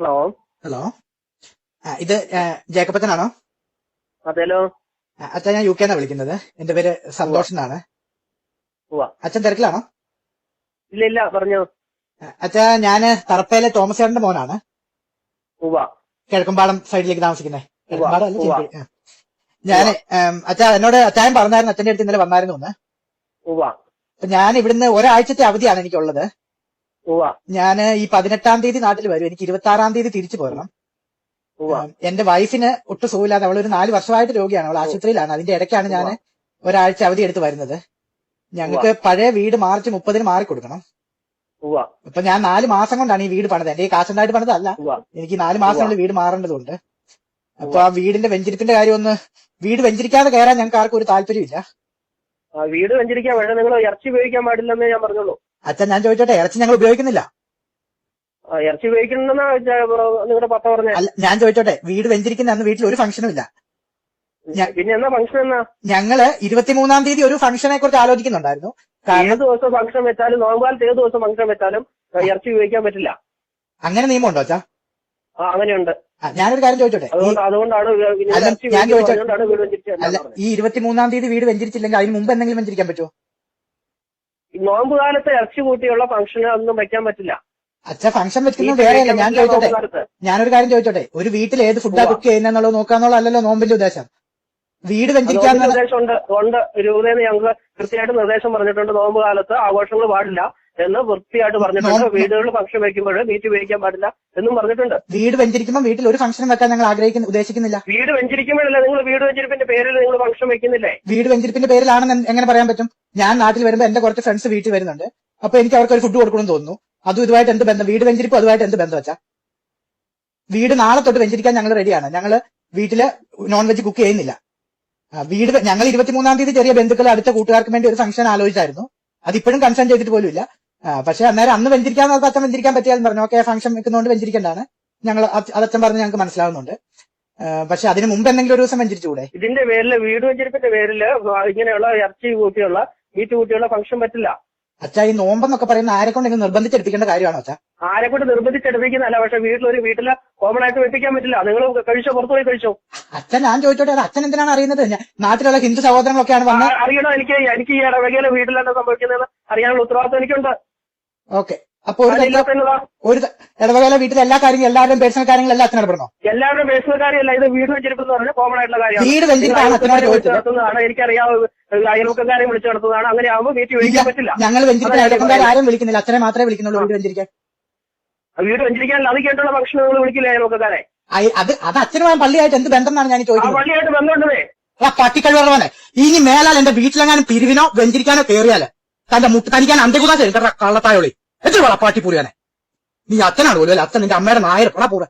Hello hello ഇത് ആ, ജേക്കപ്പച്ചനാണോ? അതേലോ? ആ, അച്ഛൻ ഞാൻ യു കെന്നാ വിളിക്കുന്നത്. എന്റെ പേര് സന്തോഷ് എന്നാണ്. അച്ഛൻ തിരക്കിലാണോ? ഇല്ല ഇല്ല പറഞ്ഞോ. അച്ഛ ഞാൻ തറപ്പയിലെ തോമസ് ചേട്ടന്റെ മോനാണ്. കിഴക്കമ്പാടം സൈഡിലേക്ക് താമസിക്കുന്നത് കിഴക്കമ്പാടം ഉം, അച്ഛാ എന്നോട് അച്ചായം പറഞ്ഞായിരുന്നു അച്ഛന്റെ അടുത്ത് ഇന്നലെ വന്നായിരുന്നു ഒന്ന് ഞാൻ ഇവിടുന്ന് ഒരാഴ്ചത്തെ അവധിയാണ് എനിക്കുള്ളത്. ഞാൻ ഈ പതിനെട്ടാം തീയതി നാട്ടിൽ വരും. എനിക്ക് ഇരുപത്തി ആറാം തീയതി തിരിച്ചു പോരണം. എന്റെ വൈഫിന് ഒട്ടും സുഖമില്ലാതെ അവൾ ഒരു നാല് വർഷമായിട്ട് രോഗിയാണ്. അവൾ ആശുപത്രിയിലാണ്. അതിന്റെ ഇടയ്ക്കാണ് ഞാൻ. ഒരാഴ്ച അവധി എടുത്ത് വരുന്നത്. ഞങ്ങൾക്ക് പഴയ വീട് മാർച്ച് മുപ്പതിന് മാറി കൊടുക്കണം. അപ്പൊ ഇപ്പൊ ഞാൻ നാല് മാസം കൊണ്ടാണ് ഈ വീട് പണിത് എന്റെ ഈ കാശുണ്ടായിട്ട് പണിതല്ല എനിക്ക് നാല് മാസം കൊണ്ട് വീട് മാറേണ്ടതുണ്ട്. അപ്പൊ ആ വീടിന്റെ വെഞ്ചരിപ്പിന്റെ കാര്യം ഒന്ന് വീട് വെഞ്ചരിക്കാതെ കയറാൻ ഞങ്ങൾക്ക് ആർക്കും ഒരു താല്പര്യമില്ല. വീട് വെഞ്ചരിക്കാൻ വേണ്ട. നിങ്ങൾ ഇറച്ചി ഉപയോഗിക്കാൻ പാടില്ലെന്ന് ഞാൻ പറഞ്ഞുള്ളൂ. അച്ഛൻ ഞാൻ ചോദിച്ചോട്ടെ ഇറച്ചി ഞങ്ങൾ ഉപയോഗിക്കുന്നില്ല. ഇറച്ചി ഉപയോഗിക്കണമെന്നാ നിങ്ങളുടെ പത്ത പറഞ്ഞ. അല്ല ഞാൻ ചോദിച്ചോട്ടെ വീട് വെഞ്ചരിക്കുന്ന അന്ന് വീട്ടിൽ ഒരു ഫംഗ്ഷനും ഇല്ല. പിന്നെ എന്നാ ഫംഗ്ഷൻ എന്നാ? ഞങ്ങൾ ഇരുപത്തിമൂന്നാം തീയതി ഒരു ഫംഗ്ഷനെ കുറിച്ച് ആലോചിക്കുന്നുണ്ടായിരുന്നു. ഏത് ദിവസം ഫംഗ്ഷൻ വെച്ചാലും നോമ്പാലത്ത് ഏത് ദിവസം ഫംഗ്ഷൻ വെച്ചാലും ഇറച്ചി ഉപയോഗിക്കാൻ പറ്റില്ല. അങ്ങനെ നിയമമുണ്ടോ അച്ഛാ? ആ അങ്ങനെയുണ്ട്. ഞാനൊരു കാര്യം ചോദിച്ചോട്ടെ ഈ അതുകൊണ്ടാണ് അല്ല, ഞാൻ. ഈ ഇരുപത്തിമൂന്നാം തീയതി വീട് വെഞ്ചരിച്ചില്ലെങ്കിൽ അതിന് മുമ്പ് എന്തെങ്കിലും വെഞ്ചരിക്കാൻ പറ്റുമോ നോമ്പ് കാലത്ത് ഇറച്ചി കൂട്ടിയുള്ള ഫംഗ്ഷന് ഒന്നും വെക്കാൻ പറ്റില്ല. അച്ഛ ഫംഗ്ഷൻ വെക്കുന്നത് വേറെയല്ല. ഞാൻ ചോദിച്ചോട്ടെ. ഞാനൊരു കാര്യം ചോദിച്ചോട്ടെ. ഒരു വീട്ടിൽ ഏത് ഫുഡാ. കുക്ക് ചെയ്യുന്നുള്ളത് നോക്കാന്നുള്ളതല്ലോ നോമ്പിന്റെ ഉദ്ദേശം. വീട് വെഞ്ചരിക്കാൻ നോമ്പിന് നിർദ്ദേശമുണ്ട് ഉണ്ട് രൂപതയിൽ ഞങ്ങൾക്ക് കൃത്യമായിട്ട് നിർദ്ദേശം പറഞ്ഞിട്ടുണ്ട്. നോമ്പ് കാലത്ത് ആഘോഷങ്ങൾ പാടില്ല. എന്ന് വൃത്തിയായിട്ട് പറഞ്ഞിട്ടുണ്ട്. വീടുകളിൽ ഫംഗ്ഷൻ വെക്കുമ്പോൾ മീറ്റ് ഉപയോഗിക്കാൻ പാടില്ല എന്നും പറഞ്ഞിട്ടുണ്ട്. വീട് വെഞ്ചരിക്കുമ്പോൾ വീട്ടിൽ ഒരു ഫംഗ്ഷൻ വെക്കാൻ ഞങ്ങൾ ആഗ്രഹിക്കുന്ന ഉദ്ദേശിക്കുന്നില്ല. വീട് വെഞ്ചരിക്കുമ്പോഴല്ല നിങ്ങൾ വീട് വെഞ്ചരിപ്പിന്റെ പേരിൽ നിങ്ങൾ ഫംഗ്ഷൻ വെക്കുന്നില്ലേ? വീട് വെഞ്ചരിപ്പിന്റെ പേരിലാണെന്ന് എങ്ങനെ പറയാൻ പറ്റും? ഞാൻ നാട്ടിൽ വരുമ്പോൾ എന്റെ കുറച്ച് ഫ്രണ്ട്സ് വീട്ടിൽ വരുന്നുണ്ട്. അപ്പൊ എനിക്ക് അവർക്ക് ഒരു ഫുഡ് കൊടുക്കണമെന്ന് തോന്നുന്നു. അതും ഇതുമായിട്ട് എന്ത് ബന്ധം? വീട് വെഞ്ചിരിപ്പ് അതുമായിട്ട് എന്ത് ബന്ധം വെച്ചാ? വീട് നാളെ തൊട്ട് വെഞ്ചരിക്കാൻ ഞങ്ങൾ റെഡിയാണ് ഞങ്ങൾ വീട്ടിൽ നോൺ വെജ് കുക്ക് ചെയ്യുന്നില്ല വീട് ഞങ്ങൾ ഇരുപത്തിമൂന്നാം തീയതി ചെറിയ ബന്ധുക്കൾ അടുത്ത കൂട്ടുകാർക്ക് വേണ്ടി ഒരു ഫംഗ്ഷൻ ആലോചിച്ചായിരുന്നു. അതിപ്പോഴും കൺസേൺ ചെയ്തിട്ട് പോലും ഇല്ല പക്ഷെ അന്നേരം അന്ന് വെഞ്ചരിക്കാൻ അച്ഛൻ വെഞ്ചരിക്കാൻ പറ്റിയാലും പറഞ്ഞു. ഓക്കെ ഫംഗ്ഷൻ വെക്കുന്നതുകൊണ്ട് വെഞ്ചരിക്കേണ്ടതാണ്. ഞങ്ങൾ അതച്ഛൻ പറഞ്ഞ് ഞങ്ങൾക്ക് മനസ്സിലാവുന്നുണ്ട്. പക്ഷെ അതിന് മുമ്പ് എന്തെങ്കിലും ഒരു ദിവസം വെഞ്ചരിച്ചുകൂടെ? ഇതിന്റെ പേരിൽ വീട് വെഞ്ചരിപ്പിന്റെ പേരിൽ ഇങ്ങനെയുള്ള ഇറച്ചി കൂട്ടിയുള്ള വീട്ടു കൂട്ടിയുള്ള ഫംഗ്ഷൻ പറ്റില്ല. അച്ഛാ ഈ നോമ്പെന്നൊക്കെ പറയുന്ന ആരെ കൊണ്ടെങ്കിലും നിർബന്ധിച്ചെടുപ്പിക്കേണ്ട കാര്യമാണോ അച്ഛാ? ആരെ കൊണ്ട് നിർബന്ധിച്ചെടുപ്പിക്കുന്നതല്ല പക്ഷെ വീട്ടിലൊരു വീട്ടിൽ കോമൺ ആയിട്ട് വെപ്പിക്കാൻ പറ്റില്ല. നിങ്ങൾ കഴിച്ചോ പുറത്തു പോയി കഴിച്ചോ? അച്ഛൻ ഞാൻ ചോദിച്ചോട്ടെ അത് അച്ഛൻ എന്തിനാണ് അറിയുന്നത്? നാട്ടിലുള്ള ഹിന്ദു സഹോദരങ്ങളൊക്കെയാണ് ആ, വന്ന് അറിയണോ എനിക്ക്? എനിക്ക് ഈ ഇടവകയിലെ വീട്ടിലെന്താ സംഭവിക്കുന്നത് അറിയാനുള്ള ഉത്തരവാദിത്വം എനിക്കുണ്ട്. ഓക്കെ. അപ്പൊ ഒരു ഒരു ഇടവകയിലെ വീട്ടിലെ എല്ലാ കാര്യങ്ങളും എല്ലാവരുടെയും പേഴ്സണൽ കാര്യങ്ങളെല്ലാം അച്ഛനോട് പറഞ്ഞോ? എല്ലാവരുടെ പേഴ്സണൽ കാര്യമല്ല. ഇത് വീട് പറഞ്ഞാൽ കോമൺ ആയിട്ടുള്ള കാര്യമാണ്. വീട് വെഞ്ചരിപ്പാണ് അച്ഛനോട് വിളിച്ച് നടത്തുന്നതാണ്. എനിക്കറിയാവുന്ന അയൽവക്കക്കാരെ വിളിച്ചു നടത്തുന്നതാണ്. അങ്ങനെ ആകുമ്പോൾ വീട്ടിൽ വിളിക്കാൻ പറ്റില്ല. ഞങ്ങൾ അയൽവക്കക്കാർ ആരും വിളിക്കുന്നില്ല. അച്ഛനെ മാത്രമേ വിളിക്കുന്നുള്ളൂ വീട് വെഞ്ചരിക്കാൻ വീട് വെഞ്ചരിക്കാനല്ല അത് കേട്ടുള്ള ഭക്ഷണം നിങ്ങൾ വിളിക്കില്ല അയൽവക്കാരെ അത് അത് അച്ഛനുമായി പള്ളിയായിട്ട് എന്ത് ബന്ധം എന്നാണ് ഞാൻ ചോദിച്ചത് ആ ചോദിക്കുന്നത്? പള്ളിയായിട്ട് ബന്ധമുണ്ടേ ആ പട്ടിക്കഴിവുള്ളവനെ ഇനി മേലാൽ എന്റെ വീട്ടിലെങ്ങാനും പിരിവിനോ വെഞ്ചരിക്കാനോ കയറിയാൽ തന്റെ മുട്ട് തനിക്കാൻ അന്ത്യകുതാ കള്ളത്തായോളി. എത്ര വളപ്പാട്ടി പൂരിയാനെ നീ അച്ഛനാണ് പോലും അച്ഛൻ നിന്റെ അമ്മയുടെ നായർ പടാ പൂറ